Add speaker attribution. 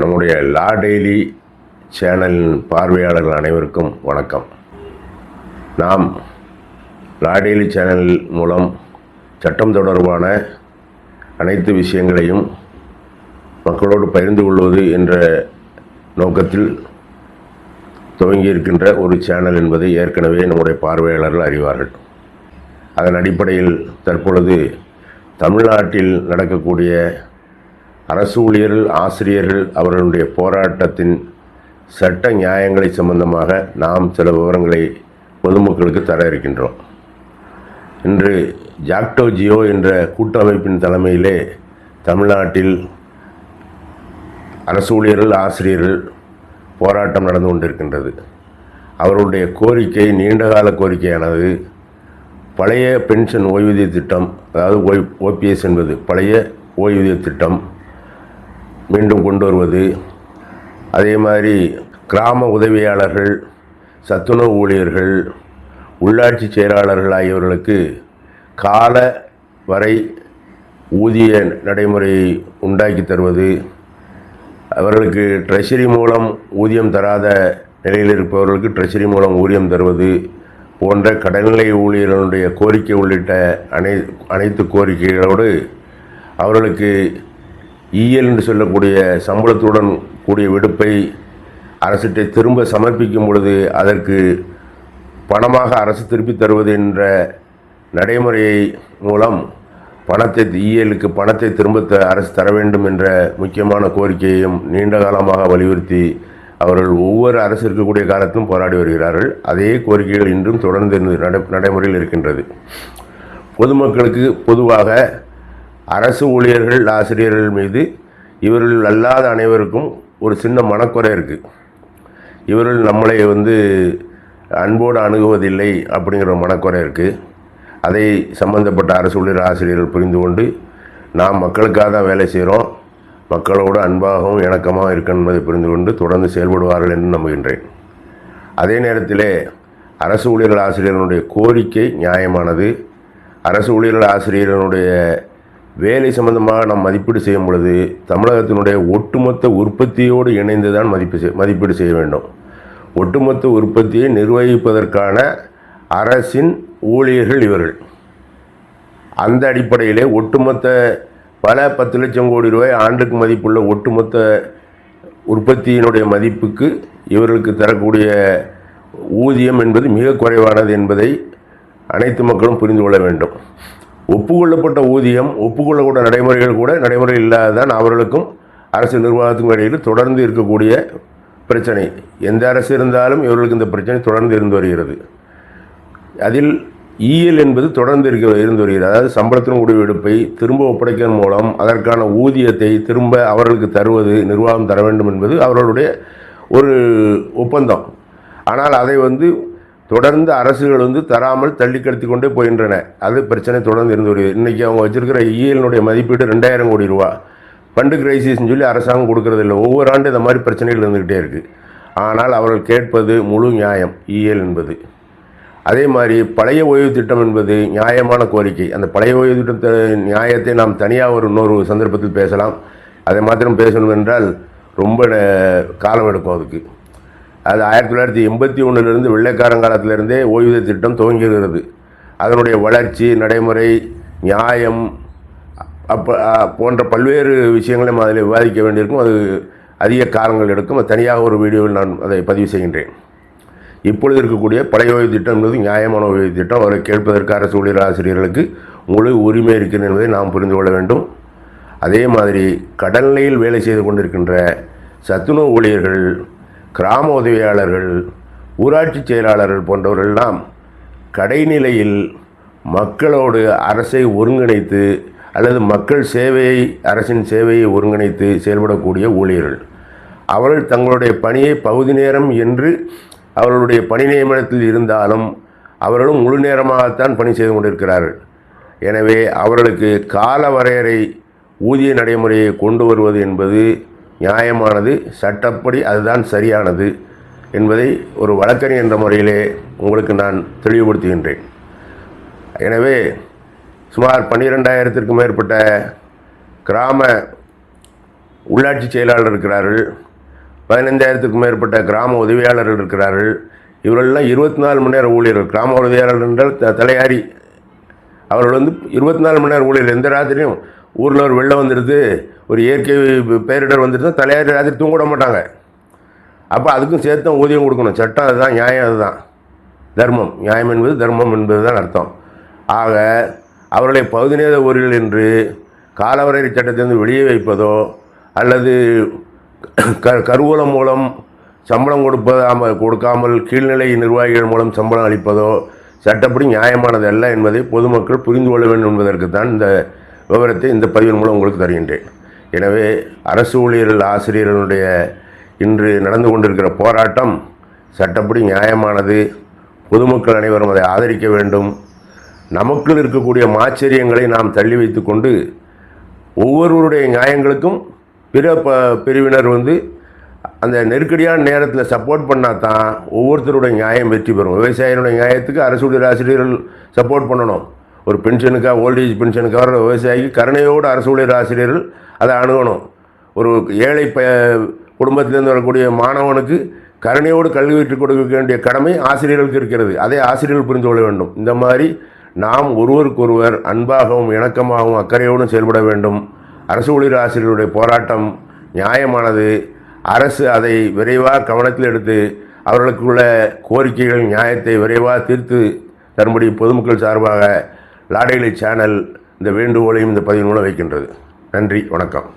Speaker 1: நம்முடைய லா டெய்லி சேனலின் பார்வையாளர்கள் அனைவருக்கும் வணக்கம். நாம் லா டெய்லி சேனல் மூலம் சட்டம் தொடர்பான அனைத்து விஷயங்களையும் மக்களோடு பகிர்ந்து கொள்வது என்ற நோக்கத்தில் துவங்கியிருக்கின்ற ஒரு சேனல் என்பதை ஏற்கனவே நம்முடைய பார்வையாளர்கள் அறிவார்கள். அதன் அடிப்படையில் தற்பொழுது தமிழ்நாட்டில் நடக்கக்கூடிய அரசு ஊழியர்கள் ஆசிரியர்கள் அவர்களுடைய போராட்டத்தின் சட்ட நியாயங்களை சம்பந்தமாக நாம் சில விவரங்களை பொதுமக்களுக்கு தர இருக்கின்றோம். இன்று ஜாக்டோ ஜியோ என்ற கூட்டமைப்பின் தலைமையிலே தமிழ்நாட்டில் அரசு ஊழியர்கள் ஆசிரியர்கள் போராட்டம் நடந்து கொண்டிருக்கின்றது. அவருடைய கோரிக்கை நீண்டகால கோரிக்கையானது பழைய பென்ஷன் ஓய்வூதிய திட்டம் அதாவது ஓய் ஓபிஎஸ் என்பது பழைய ஓய்வூதிய திட்டம் மீண்டும் கொண்டு வருவது. அதே மாதிரி கிராம உதவியாளர்கள் சத்துணவு ஊழியர்கள் உள்ளாட்சி செயலாளர்கள் ஆகியவர்களுக்கு கால வரை ஊதிய நடைமுறையை உண்டாக்கி தருவது. அவர்களுக்கு ட்ரெஷரி மூலம் ஊதியம் தராத நிலையில் இருப்பவர்களுக்கு ட்ரெஷரி மூலம் ஊதியம் தருவது போன்ற கடல்நிலை ஊழியர்களுடைய கோரிக்கை உள்ளிட்ட அனை அனைத்து கோரிக்கைகளோடு அவர்களுக்கு இஎல் என்று சொல்லக்கூடிய சம்பளத்துடன் கூடிய விடுப்பை அரசிட்ட திரும்ப சமர்ப்பிக்கும் பொழுது அதற்கு பணமாக அரசு திருப்பி தருவது என்ற நடைமுறையை மூலம் பணத்தை இஎலுக்கு பணத்தை திரும்ப த அரசு தர வேண்டும் என்ற முக்கியமான கோரிக்கையையும் நீண்ட காலமாக வலியுறுத்தி அவர்கள் ஒவ்வொரு அரசு இருக்கக்கூடிய காலத்திலும் போராடி வருகிறார்கள். அதே கோரிக்கைகள் இன்றும் தொடர்ந்து நடை நடைமுறையில் இருக்கின்றது. பொதுமக்களுக்கு பொதுவாக அரசு ஊழியர்கள் ஆசிரியர்கள் மீது இவர்கள் அல்லாத அனைவருக்கும் ஒரு சின்ன மனக்குறை இருக்குது இவர்கள் நம்மளை வந்து அன்போடு அணுகுவதில்லை அப்படிங்கிற மனக்குறை இருக்குது அதை சம்பந்தப்பட்ட அரசு ஊழியர் ஆசிரியர்கள் புரிந்து கொண்டு நாம் மக்களுக்காக தான் வேலை செய்கிறோம் மக்களோடு அன்பாகவும் இணக்கமாக இருக்கணும் என்பதை புரிந்து கொண்டு தொடர்ந்து செயல்படுவார்கள் என்று நம்புகின்றேன். அதே நேரத்திலே அரசு ஊழியர்கள் ஆசிரியர்களுடைய கோரிக்கை நியாயமானது. அரசு ஊழியர்கள் ஆசிரியர்களுடைய வேலை சம்பந்தமாக நாம் மதிப்பீடு செய்யும் பொழுது தமிழகத்தினுடைய ஒட்டுமொத்த உற்பத்தியோடு இணைந்து தான் மதிப்பு செய் மதிப்பீடு செய்ய வேண்டும். ஒட்டுமொத்த உற்பத்தியை நிர்வகிப்பதற்கான அரசின் ஊழியர்கள் இவர்கள். அந்த அடிப்படையிலே ஒட்டுமொத்த பல பத்து லட்சம் கோடி ரூபாய் ஆண்டுக்கு மதிப்புள்ள ஒட்டுமொத்த உற்பத்தியினுடைய மதிப்புக்கு இவர்களுக்கு தரக்கூடிய ஊதியம் என்பது மிக குறைவானது என்பதை அனைத்து மக்களும் புரிந்து கொள்ள வேண்டும். ஒப்புக்கொள்ளப்பட்ட ஊதியம் ஒப்புக்கொள்ளக்கூட நடைமுறைகள் கூட நடைமுறை இல்லாததான் அவர்களுக்கும் அரசு நிர்வாகத்துக்கும் இடையில் தொடர்ந்து இருக்கக்கூடிய பிரச்சனை. எந்த அரசு இருந்தாலும் இவர்களுக்கு இந்த பிரச்சனை தொடர்ந்து இருந்து வருகிறது. அதில் இஎல் என்பது தொடர்ந்து இருக்க இருந்து வருகிறது. அதாவது சம்பளத்தின் முடிவு எடுப்பை திரும்ப ஒப்படைப்பதன் மூலம் அதற்கான ஊதியத்தை திரும்ப அவர்களுக்கு தருவது நிர்வாகம் தர வேண்டும் என்பது அவர்களுடைய ஒரு ஒப்பந்தம். ஆனால் அதை வந்து தொடர்ந்து அரசுகள் வந்து தராமல் தள்ளி கடத்தி கொண்டே போகின்றன. அது பிரச்சனை தொடர்ந்து இருந்து வருகிறது. இன்றைக்கி அவங்க வச்சிருக்கிற இஎல்னுடைய மதிப்பீடு ரெண்டாயிரம் கோடி ரூபா. ஃபண்டு கிரைசிஸ்ன்னு சொல்லி அரசாங்கம் கொடுக்கறது இல்லை. ஒவ்வொரு ஆண்டு இந்த மாதிரி பிரச்சனைகள் இருந்துக்கிட்டே இருக்குது ஆனால் அவர்கள் கேட்பது முழு நியாயம். இஎல் என்பது. அதே மாதிரி பழைய ஓய்வு திட்டம் என்பது நியாயமான கோரிக்கை. அந்த பழைய ஓய்வு திட்டத்தை நியாயத்தை நாம் தனியாக ஒரு இன்னொரு சந்தர்ப்பத்தில் பேசலாம். அதை மாத்திரம் பேசணும் என்றால் ரொம்ப காலம் எடுக்கும் அதுக்கு. அது ஆயிரத்தி தொள்ளாயிரத்தி எண்பத்தி ஒன்றுலேருந்து வெள்ளைக்காரங்காலத்திலிருந்தே ஓய்வூதிய திட்டம் துவங்குகிறது அதனுடைய வளர்ச்சி நடைமுறை நியாயம் அப்போ போன்ற பல்வேறு விஷயங்களை நம்ம அதில் விவாதிக்க வேண்டியிருக்கும். அது அதிக காலங்கள் எடுக்கும். அது தனியாக ஒரு வீடியோவில் நான் அதை பதிவு செய்கின்றேன். இப்பொழுது இருக்கக்கூடிய பழைய ஓய்வு திட்டம் என்பது நியாயமான ஓய்வு திட்டம். அவரை கேட்பதற்கு அரசு ஊழியர் ஆசிரியர்களுக்கு முழு உரிமை இருக்கிறது என்பதை நாம் புரிந்து கொள்ள வேண்டும். அதே மாதிரி கடல்நிலையில் வேலை செய்து கொண்டிருக்கின்ற சத்துணவு ஊழியர்கள் கிராம உதவியாளர்கள் ஊராட்சி செயலாளர்கள் போன்றவர்களெல்லாம் கடைநிலையில் மக்களோடு அரசை ஒருங்கிணைத்து அல்லது மக்கள் சேவையை அரசின் சேவையை ஒருங்கிணைத்து செயல்படக்கூடிய ஊழியர்கள். அவர்கள் தங்களுடைய பணியை பகுதி நேரம் என்று அவர்களுடைய பணி நியமனத்தில் இருந்தாலும் அவர்களும் முழு நேரமாகத்தான் பணி செய்து கொண்டிருக்கிறார்கள். எனவே அவர்களுக்கு கால வரையறை ஊதிய நடைமுறையை கொண்டு வருவது என்பது நியாயமானது சட்டப்படி அதுதான் சரியானது என்பதை ஒரு வழக்கறிஞர் என்ற முறையிலே உங்களுக்கு நான் தெளிவுபடுத்துகின்றேன். எனவே சுமார் பன்னிரெண்டாயிரத்திற்கும் மேற்பட்ட கிராம உள்ளாட்சி செயலாளர் இருக்கிறார்கள் பதினைந்தாயிரத்துக்கும் மேற்பட்ட கிராம உதவியாளர்கள் இருக்கிறார்கள். இவர்களெல்லாம் இருபத்தி நாலு மணி நேர ஊழியர்கள். கிராம உதவியாளர் என்றால் த- தலையாரி. அவர்கள் வந்து இருபத்தி நாலு மணி நேரம் ஊழியர் எந்த ராத்திரியும் ஊரில் ஒரு வெள்ளம் வந்துடுது ஒரு இயற்கை பேரிடர் வந்துடுது தலையாரி ராத்திரி தூங்க விட மாட்டாங்க. அப்போ அதுக்கும் சேர்த்து தான் ஊதியம் கொடுக்கணும். சட்டம் அதுதான் நியாயம் அதுதான். தர்மம். நியாயம் என்பது தர்மம் என்பது தான் அர்த்தம். ஆக அவர்களை பகுதி நேர ஊரில் என்று காலவரையறை சட்டத்திலிருந்து வெளியே வைப்பதோ அல்லது க கருவூலம் மூலம் சம்பளம் கொடுப்பதாம கொடுக்காமல் கீழ்நிலை நிர்வாகிகள் மூலம் சம்பளம் அளிப்பதோ சட்டப்படி நியாயமானது அல்ல என்பதை பொதுமக்கள் புரிந்து கொள்ள வேண்டும் என்பதற்கு தான் இந்த விவரத்தை இந்த பதிவின் மூலம் உங்களுக்கு தருகின்றேன். எனவே அரசு ஊழியர்கள் ஆசிரியர்களுடைய இன்று நடந்து கொண்டிருக்கிற போராட்டம் சட்டப்படி நியாயமானது. பொதுமக்கள் அனைவரும் அதை ஆதரிக்க வேண்டும். நமக்குள் இருக்கக்கூடிய மாச்சரியங்களை நாம் தள்ளி வைத்துக்கொண்டு ஒவ்வொருவருடைய நியாயங்களுக்கும் பிற ப பிரிவினர் வந்து அந்த நெருக்கடியான நேரத்தில் சப்போர்ட் பண்ணால் தான் ஒவ்வொருத்தருடைய நியாயம் வெற்றி பெறும். விவசாயினுடைய நியாயத்துக்கு அரசு ஊழியர் ஆசிரியர்கள் சப்போர்ட் பண்ணணும். ஒரு பென்ஷனுக்காக ஓல்டேஜ் பென்ஷனுக்காக வர விவசாயிக்கு கருணையோடு அரசு ஊழியர் ஆசிரியர்கள் அதை அணுகணும். ஒரு ஏழை ப குடும்பத்திலேருந்து வரக்கூடிய மாணவனுக்கு கருணையோடு கல்வி கற்றுக் கொடுக்க வேண்டிய கடமை ஆசிரியர்களுக்கு இருக்கிறது. அதை ஆசிரியர்கள் புரிந்து கொள்ள வேண்டும். இந்த மாதிரி நாம் ஒருவருக்கொருவர் அன்பாகவும் இணக்கமாகவும் அக்கறையோடும் செயல்பட வேண்டும். அரசு ஊழியர் ஆசிரியர்களுடைய போராட்டம் நியாயமானது. அரசு அதை விரைவாக கவனத்தில் எடுத்து அவர்களுக்குள்ள கோரிக்கைகள் நியாயத்தை விரைவாக தீர்த்து தரும்படி பொதுமக்கள் சார்பாக லாடைகளை சேனல் இந்த வேண்டுகோளையும் இந்த பதிவு மூலம் வைக்கின்றது. நன்றி வணக்கம்.